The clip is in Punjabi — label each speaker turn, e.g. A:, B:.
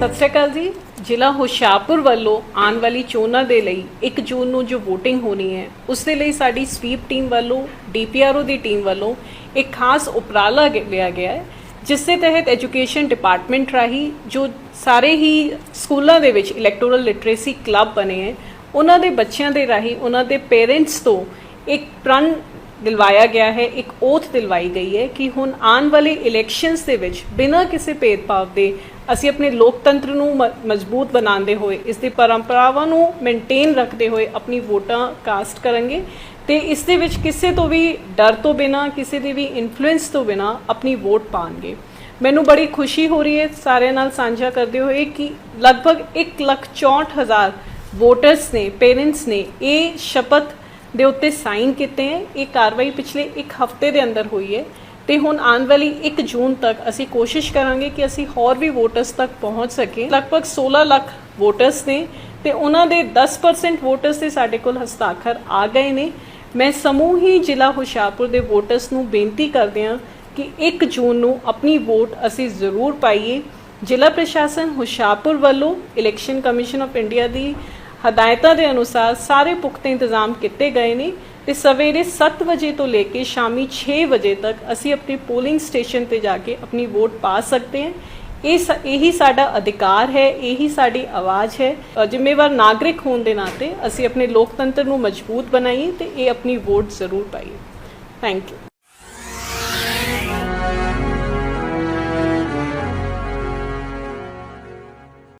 A: ਸਤਿ ਸ਼੍ਰੀ ਅਕਾਲ ਜੀ। ਜ਼ਿਲ੍ਹਾ ਹੁਸ਼ਿਆਰਪੁਰ ਵੱਲੋਂ ਆਉਣ ਵਾਲੀ ਚੋਣਾਂ ਦੇ ਲਈ 1 ਜੂਨ ਨੂੰ ਜੋ VOTING ਹੋਣੀ ਹੈ, ਉਸ ਦੇ ਲਈ ਸਾਡੀ ਸਵੀਪ ਟੀਮ ਵੱਲੋਂ DPRO ਦੀ ਟੀਮ ਵੱਲੋਂ ਇੱਕ ਖਾਸ ਉਪਰਾਲਾ ਲਿਆ ਗਿਆ ਹੈ, ਜਿਸ ਦੇ ਤਹਿਤ ਐਜੂਕੇਸ਼ਨ ਡਿਪਾਰਟਮੈਂਟ ਰਾਹੀਂ ਜੋ ਸਾਰੇ ਹੀ ਸਕੂਲਾਂ ਦੇ ਵਿੱਚ ਇਲੈਕਟੋਰਲ ਲਿਟਰੇਸੀ ਕਲੱਬ ਬਣੇ ਹੈ, ਉਹਨਾਂ ਦੇ ਬੱਚਿਆਂ ਦੇ ਰਾਹੀਂ, ਉਹਨਾਂ ਦੇ ਪੇਰੈਂਟਸ ਤੋਂ ਇੱਕ ਪ੍ਰਣ ਦਿਲਵਾਇਆ ਗਿਆ ਹੈ, ਇੱਕ ਓਥ ਦਿਲਵਾਈ ਗਈ ਹੈ ਕਿ ਹੁਣ ਆਉਣ ਵਾਲੇ ਇਲੈਕਸ਼ਨਸ ਦੇ ਵਿੱਚ ਬਿਨਾਂ ਕਿਸੇ ਭੇਦਭਾਵ ਦੇ ਅਸੀਂ ਆਪਣੇ ਲੋਕਤੰਤਰ ਨੂੰ ਮ- ਮਜ਼ਬੂਤ ਬਣਾਉਂਦੇ ਹੋਏ, ਇਸ ਦੀ ਪਰੰਪਰਾਵਾਂ ਨੂੰ ਮੇਨਟੇਨ ਰੱਖਦੇ ਹੋਏ ਆਪਣੀ ਵੋਟਾਂ ਕਾਸਟ ਕਰਾਂਗੇ ਤੇ ਇਸ ਦੇ ਵਿੱਚ ਕਿਸੇ ਤੋਂ ਵੀ ਡਰ ਤੋਂ ਬਿਨਾਂ, ਕਿਸੇ ਦੀ ਵੀ ਇਨਫਲੂਐਂਸ ਤੋਂ ਬਿਨਾਂ ਆਪਣੀ ਵੋਟ ਪਾਣਗੇ ਮੈਨੂੰ ਬੜੀ ਖੁਸ਼ੀ ਹੋ ਰਹੀ ਹੈ, ਸਾਰਿਆਂ ਨਾਲ ਸਾਂਝਾ ਕਰਦੇ ਹੋਏ ਕਿ ਲਗਭਗ 164000 ਵੋਟਰਸ ਨੇ ਪੇਰੈਂਟਸ ਨੇ ਇਹ ਸ਼ਪਥ ਦੇ ਉੱਤੇ ਸਾਈਨ ਕੀਤੇ ਹੈ। ਇਹ ਕਾਰਵਾਈ ਪਿਛਲੇ ਇੱਕ ਹਫ਼ਤੇ ਦੇ ਅੰਦਰ ਹੋਈ ਹੈ ਤੇ ਹੁਣ ਆਉਣ ਵਾਲੀ 1 ਜੂਨ ਤੱਕ ਅਸੀਂ ਕੋਸ਼ਿਸ਼ ਕਰਾਂਗੇ ਕਿ ਅਸੀਂ ਹੋਰ ਵੀ ਵੋਟਰਸ ਤੱਕ ਪਹੁੰਚ ਸਕੇ ਲਗਭਗ 16 ਲੱਖ ਵੋਟਰਸ ਨੇ ਤੇ ਉਹਨਾਂ ਦੇ 10% ਵੋਟਰਸ ਦੇ ਸਾਡੇ ਕੋਲ ਹਸਤਾਖਰ ਆ ਗਏ ਨੇ। ਮੈਂ ਸਮੂਹੀ ਜ਼ਿਲ੍ਹਾ ਹੁਸ਼ਿਆਰਪੁਰ ਦੇ ਵੋਟਰਸ ਨੂੰ ਬੇਨਤੀ ਕਰਦੇ ਹਾਂ ਕਿ 1 ਜੂਨ ਨੂੰ ਆਪਣੀ ਵੋਟ ਅਸੀਂ ਜ਼ਰੂਰ ਪਾਈਏ। ਜ਼ਿਲ੍ਹਾ ਪ੍ਰਸ਼ਾਸਨ ਹੁਸ਼ਿਆਰਪੁਰ ਵੱਲੋਂ ਇਲੈਕਸ਼ਨ ਕਮਿਸ਼ਨ ਆਫ ਇੰਡੀਆ ਦੀ ਹਦਾਇਤਾਂ ਦੇ ਅਨੁਸਾਰ ਸਾਰੇ ਪੁਖਤੇ ਇੰਤਜ਼ਾਮ ਕੀਤੇ ਗਏ ਨੇ ਤੇ ਸਵੇਰੇ 7 ਵਜੇ ਤੋਂ ਲੈ ਕੇ ਸ਼ਾਮੀ 6 ਵਜੇ ਤੱਕ ਅਸੀਂ ਆਪਣੀ ਪੋਲਿੰਗ ਸਟੇਸ਼ਨ ਤੇ ਜਾ ਕੇ ਆਪਣੀ ਵੋਟ ਪਾ ਸਕਦੇ ਹਾਂ। ਇਹ ਸ- ਇਹੀ ਸਾਡਾ ਅਧਿਕਾਰ ਹੈ, ਇਹੀ ਸਾਡੀ ਆਵਾਜ਼ ਹੈ। ਜ਼ਿੰਮੇਵਾਰ ਨਾਗਰਿਕ ਹੋਣ ਦੇ ਨਾਤੇ ਅਸੀਂ ਆਪਣੇ ਲੋਕਤੰਤਰ ਨੂੰ ਮਜ਼ਬੂਤ ਬਣਾਈਏ ਤੇ ਇਹ ਆਪਣੀ ਵੋਟ ਜ਼ਰੂਰ ਪਾਈਏ। Thank you